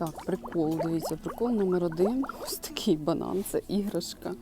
Так, прикол, дивіться, прикол номер один. Ось такий банан, це іграшка.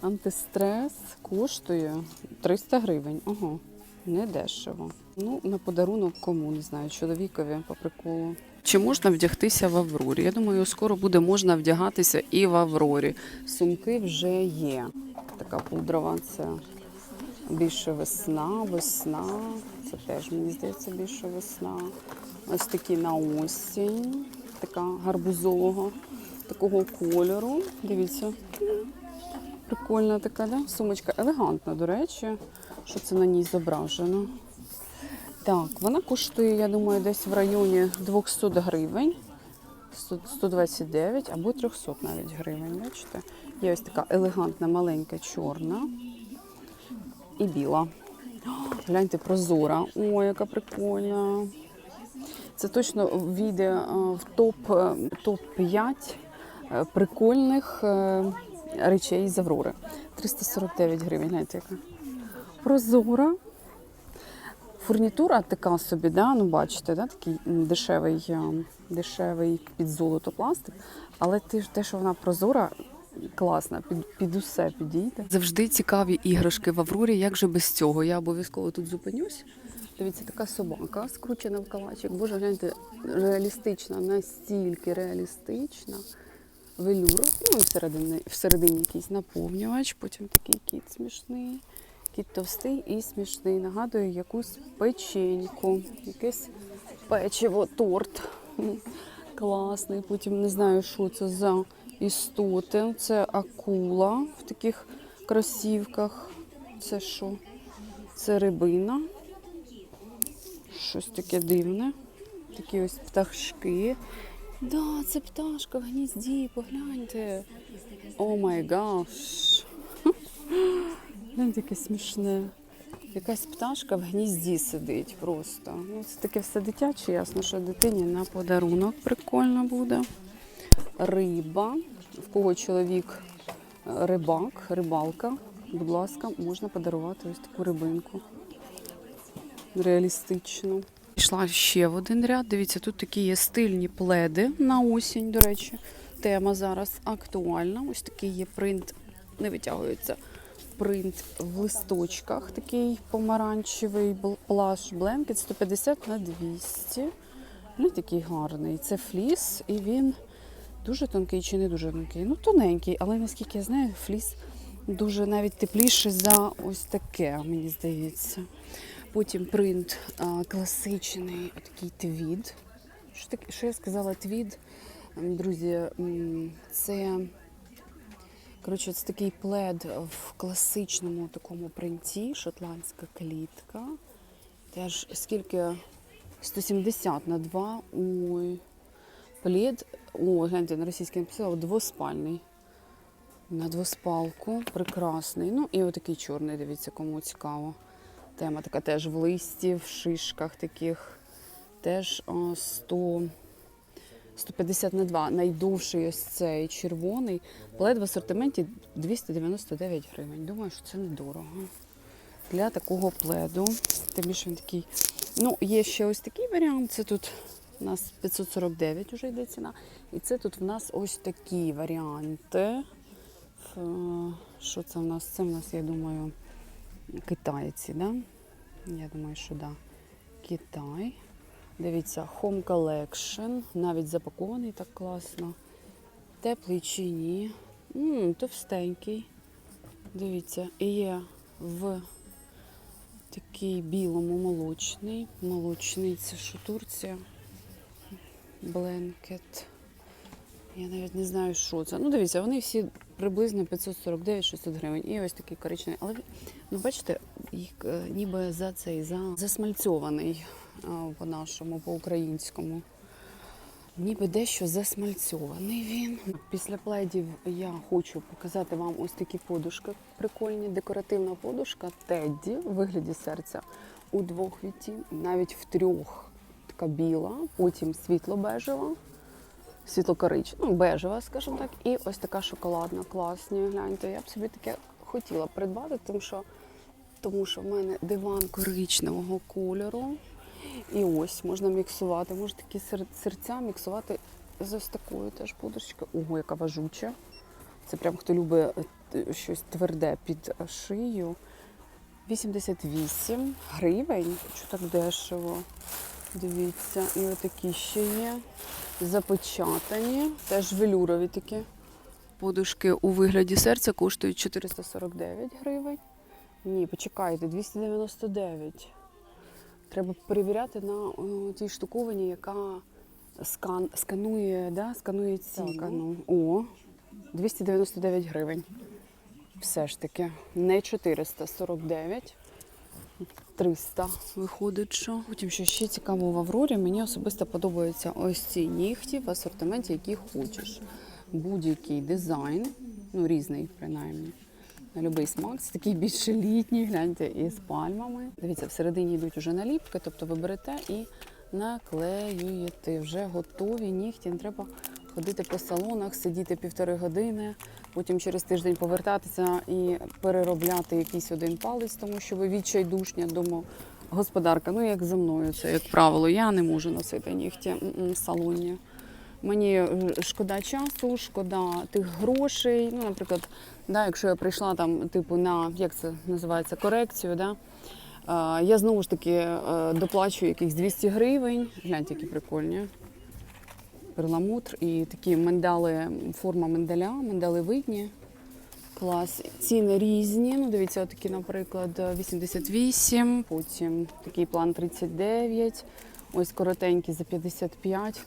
Антистрес коштує 300 гривень. Ого, не дешево. Ну, на подарунок кому, не знаю, чоловікові по приколу. Чи можна вдягтися в Аврорі? Я думаю, скоро буде можна вдягатися і в Аврорі. Сумки вже є. Така пудрова, це більше весна, весна. Це теж, мені здається, більше весна. Ось такі на осінь, така гарбузового, такого кольору. Дивіться. Прикольна така, да? Сумочка елегантна, до речі, що це на ній зображено. Так, вона коштує, я думаю, десь в районі 200 гривень. 129 або 300 навіть гривень. Бачите? Є ось така елегантна, маленька, чорна і біла. О, Гляньте, прозора. Ой, яка прикольна. Це точно війде е, в топ, е, топ-5 е, прикольних речей з Аврори. 349 гривень, гляньте, яка. Прозора. Фурнітура така собі, да? ну бачите, да? такий дешевий, дешевий під золото пластик. Але те, що вона прозора, класна, під, під усе підійде. Завжди цікаві іграшки в Аврорі, як же без цього? Я обов'язково тут зупинюсь. Дивіться, така собака скручена в калачик. Боже, гляньте, реалістична, настільки реалістична. Велюр, ну і всередині, всередині якийсь наповнювач, потім такий кіт смішний. Кіт товстий і смішний. Нагадує якусь печеньку, якесь печиво, торт. Класний. Потім не знаю, що це за істоти. Це акула в таких кросівках. Це що? Це рибина. Щось таке дивне. Такі ось пташки. Да, це пташка в гнізді, погляньте. О май гаш. Яке смішне. Якась пташка в гнізді сидить просто. Ну, це таке все дитяче, ясно, що дитині на подарунок прикольно буде. Риба. В кого чоловік е, рибак, рибалка, будь ласка, можна подарувати ось таку рибинку. Реалістично. Пішла ще в один ряд. Дивіться, тут такі є стильні пледи на осінь, до речі. Тема зараз актуальна. Ось такий є принт, не витягується. Принт в листочках, такий помаранчевий плаш бленкет 150 на 200. Ну, такий гарний. Це фліс, і він дуже тонкий чи не дуже тонкий. Ну, тоненький, але наскільки я знаю, фліс дуже навіть тепліший за ось таке, мені здається. Потім принт а, класичний, такий твід. Що, таке, що я сказала твід? Друзі, це, коротше, це такий плед в класичному такому принті, шотландська клітка. Теж скільки 170 на 2. Ой. Плед, о, гляньте, на російській написала двоспальний. На двоспалку, прекрасний. Ну і отакий чорний, дивіться, кому цікаво. Тема така теж в листі, в шишках таких. Теж о, 100, 150 на 2. Найдовший ось цей червоний. Плед в асортименті 299 гривень. Думаю, що це недорого. Для такого пледу. Тим більше він такий. Ну, є ще ось такий варіант. Це тут у нас 549 вже йде ціна. І це тут в нас ось такі варіанти. Що це в нас? Це в нас, я думаю, китайці, да? Я думаю, що да. Китай. Дивіться, Home Collection. Навіть запакований так класно. Теплий чи ні. м товстенький. Дивіться, і є в такий білому молочний. Молочний це що Турція. Бленкет. Я навіть не знаю, що це. Ну, дивіться, вони всі приблизно 549-600 гривень. І ось такий коричневий. Але ну, бачите, їх е, ніби за цей за засмальцьований по-нашому, по-українському. Ніби дещо засмальцьований він. Після пледів я хочу показати вам ось такі подушки прикольні. Декоративна подушка Тедді в вигляді серця у двох відтінках, навіть в трьох. Така біла, потім світло-бежева, світло-корич, ну, бежева, скажімо так, і ось така шоколадна, класні. Гляньте, я б собі таке хотіла придбати, тому що, тому що в мене диван коричневого кольору. І ось можна міксувати, можна такі сер- серця міксувати з ось такою теж подушечкою. Ого, яка важуча. Це прям хто любить е, щось тверде під шию. 88 гривень. Що так дешево? Дивіться, і отакі ще є. Запечатані, теж велюрові такі. Подушки у вигляді серця коштують 449 гривень. Ні, почекайте, 299. Треба перевіряти на тій штуковані, яка скан, сканує, да? сканує ціну. Так, ну. О, 299 гривень. Все ж таки, не 449. 300 виходить, що. Потім, що ще цікаво в Аврорі, мені особисто подобаються ось ці нігті в асортименті, які хочеш. Будь-який дизайн, ну різний принаймні. На будь-який смак. Це такий більше літній, гляньте, і з пальмами. Дивіться, всередині йдуть вже наліпки, тобто ви берете і наклеюєте. Вже готові нігті. Не треба ходити по салонах, сидіти півтори години, потім через тиждень повертатися і переробляти якийсь один палець, тому що ви відчайдушня домогосподарка. Ну, як за мною, це як правило, я не можу носити нігті в салоні. Мені е, шкода часу, шкода тих грошей. Ну, наприклад, да, якщо я прийшла там, типу, на як це називається, корекцію, да, е, я знову ж таки е, доплачую якихось 200 гривень. Гляньте, які прикольні. Перламутр і такі мендали, форма мендаля, мендали видні. Клас. Ціни різні. Ну, дивіться, отакі, наприклад, 88, потім такий план 39. Ось коротенькі за 55,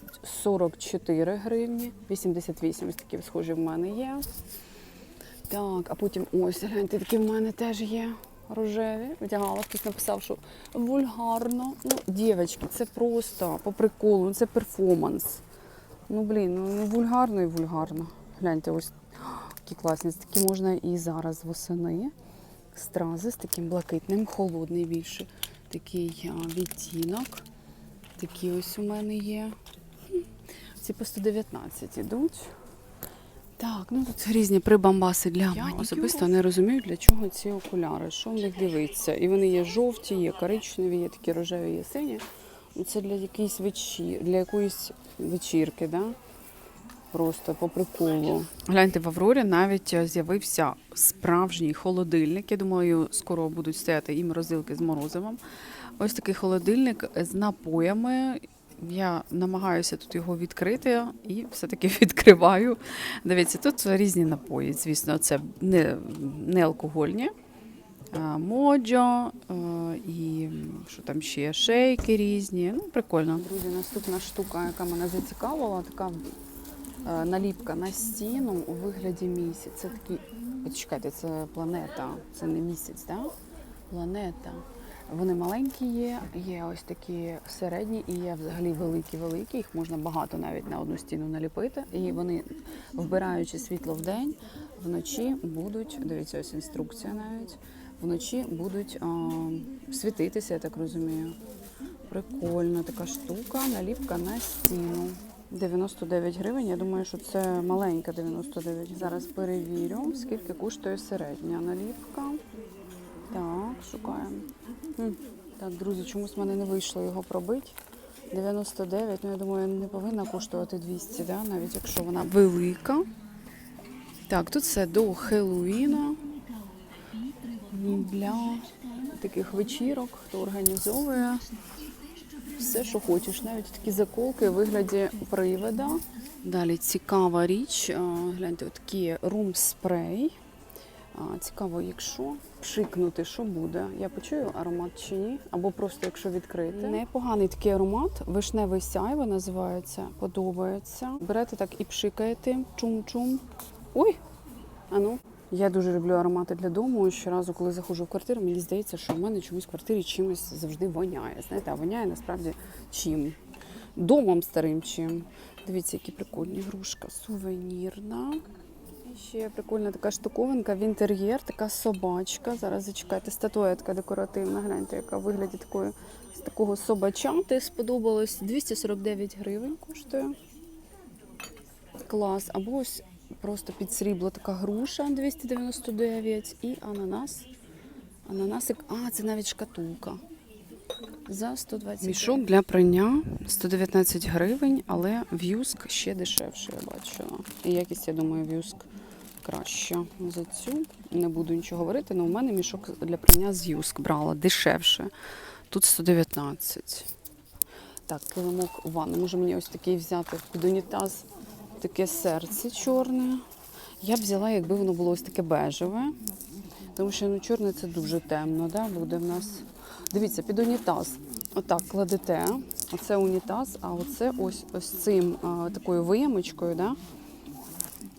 44 гривні, 88 ось такі схожі в мене є. Так, а потім ось, гляньте, такі в мене теж є рожеві. Вдягала, хтось написав, що вульгарно. Ну, дівчатки, це просто по приколу, це перформанс. Ну, блін, ну ну, вульгарно і вульгарно. Гляньте, ось які класні. Такі можна і зараз восени. Стрази з таким блакитним, холодний більше. Такий а, відтінок. Такі ось у мене є. Ці по 119 ідуть. Так, ну тут різні прибамбаси для Я особисто не розумію, для чого ці окуляри, що в них дивиться. І вони є жовті, є коричневі, є такі рожеві, є сині. Це для якоїсь вечір, для якоїсь вечірки, да? Просто по приколу. Гляньте, в Аврорі навіть е, з'явився справжній холодильник. Я думаю, скоро будуть стояти і морозилки з морозивом. Ось такий холодильник з напоями. Я намагаюся тут його відкрити і все-таки відкриваю. Дивіться, тут різні напої. Звісно, це не, не алкогольні. Моджо і що там ще шейки різні. Ну, прикольно. Друзі, наступна штука, яка мене зацікавила, така е, наліпка на стіну у вигляді місяця. Це от чекайте, це планета, це не місяць, да? Планета. Вони маленькі є, є ось такі середні і є взагалі великі-великі. Їх можна багато навіть на одну стіну наліпити. І вони, вбираючи світло в день, вночі будуть, дивіться, ось інструкція навіть, вночі будуть а, світитися, я так розумію. Прикольна така штука, наліпка на стіну. 99 гривень. Я думаю, що це маленька 99. Зараз перевірю, скільки коштує середня наліпка. Так, шукаємо. Хм. Так, друзі, чомусь в мене не вийшло його пробити. 99, ну я думаю, не повинна коштувати 200, да? навіть якщо вона велика. Так, тут все до Хеллоуіна. Для таких вечірок, хто організовує все, що хочеш, навіть такі заколки у вигляді привида. Далі цікава річ. Гляньте, такий рум-спрей. Цікаво, якщо пшикнути, що буде? Я почую аромат чи ні? Або просто якщо відкрити. Непоганий такий аромат, вишневий сяйво називається, подобається. Берете так і пшикаєте, чум-чум. Ой! Ану. Я дуже люблю аромати для дому. Щоразу, коли заходжу в квартиру, мені здається, що в мене чомусь в квартирі чимось завжди воняє. Знаєте, а воняє насправді чим? Домом старим чим. Дивіться, які прикольні грушка. Сувенірна. І ще прикольна така штуковинка в інтер'єр, така собачка. Зараз зачекайте, статуетка декоративна. Гляньте, яка вигляді такої, з такого собачати сподобалось. 249 гривень коштує. Клас. Або ось просто під срібло така груша 299 і ананас. Ананасик. А, це навіть шкатулка. за 120 Мішок для прання 119 гривень, але в'юск ще дешевше, я бачила. І якість, я думаю, в'юск краща за цю. Не буду нічого говорити, але у мене мішок для прання з в'юск брала дешевше. Тут 119. Так, килимок у ванну. Може мені ось такий взяти під унітаз, таке серце чорне. Я б взяла, якби воно було ось таке бежеве. Тому що ну, чорне це дуже темно, да? буде в нас. Дивіться, під унітаз. Отак кладете. Оце унітаз, а оце ось ось цим а, такою виямочкою, да?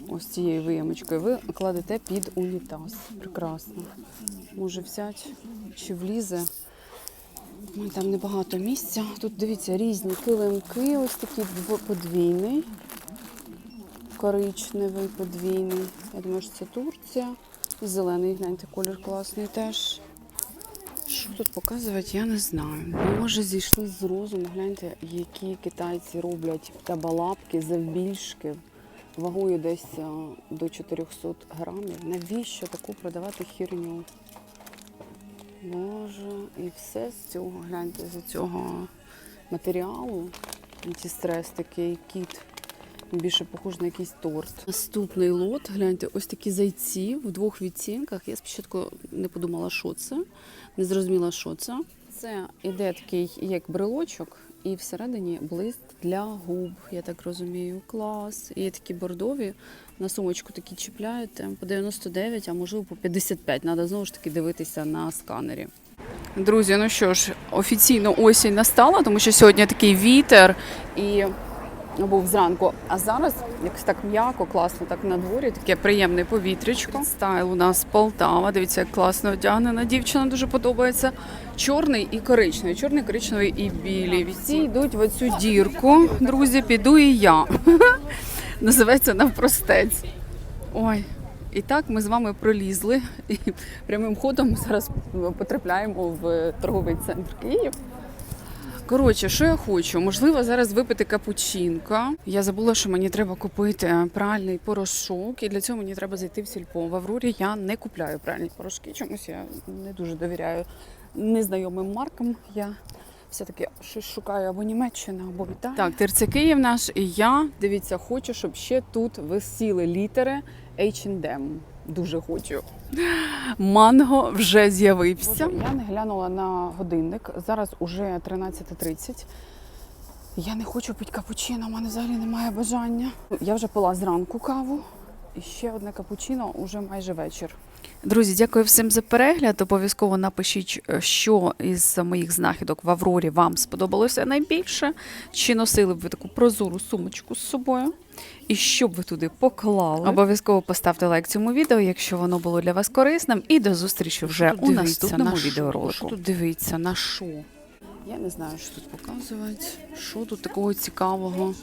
ось цією виямочкою, ви кладете під унітаз. Прекрасно. Може взяти чи влізе. Там небагато місця. Тут дивіться різні килимки, ось такий подвійний, коричневий подвійний. Я думаю, що це Турція. І зелений, гляньте, колір класний теж. Що тут показувати, я не знаю. Може, зійшли з розуму. Гляньте, які китайці роблять табалапки завбільшки вагою десь до 400 грамів. Навіщо таку продавати хірню? Боже, і все з цього, гляньте, з цього матеріалу. Антистрес такий кіт. Більше похож на якийсь торт. Наступний лот, гляньте, ось такі зайці в двох відцінках. Я спочатку не подумала, що це, не зрозуміла, що це. Це іде такий як брелочок, і всередині блиск для губ, я так розумію. Клас. І такі бордові. На сумочку такі чіпляєте по 99, а можливо по 55. Треба знову ж таки дивитися на сканері. Друзі, ну що ж, офіційно осінь настала, тому що сьогодні такий вітер і був зранку. А зараз якось так м'яко, класно, так на дворі, таке приємне повітрячко. Стайл у нас Полтава. Дивіться, як класно одягнена. Дівчина дуже подобається. Чорний і коричневий. Чорний, коричневий і білий. Всі йдуть в оцю дірку. Друзі, піду і я. Називається навпростець. Ой. І так ми з вами пролізли і прямим ходом зараз потрапляємо в торговий центр Київ. Коротше, що я хочу? Можливо, зараз випити капучинка. Я забула, що мені треба купити пральний порошок, і для цього мені треба зайти в сільпо. В Аврорі я не купляю пральні порошки. Чомусь я не дуже довіряю незнайомим маркам. Я все-таки щось шукаю або Німеччина, або Італія. Так, терце Київ наш, і я дивіться, хочу, щоб ще тут висіли літери H&M. Дуже хочу. Манго вже з'явився. Я не глянула на годинник. Зараз уже 13.30. Я не хочу пити капучино, у мене взагалі немає бажання. Я вже пила зранку каву. І ще одне капучино уже майже вечір. Друзі, дякую всім за перегляд. Обов'язково напишіть, е, що із моїх знахідок в Аврорі вам сподобалося найбільше. Чи носили б ви таку прозору сумочку з собою? І що б ви туди поклали? Обов'язково поставте лайк цьому відео, якщо воно було для вас корисним. І до зустрічі вже у наступному відеоролику. Що тут дивиться на що? Я не знаю, що тут показувати. Що тут такого цікавого?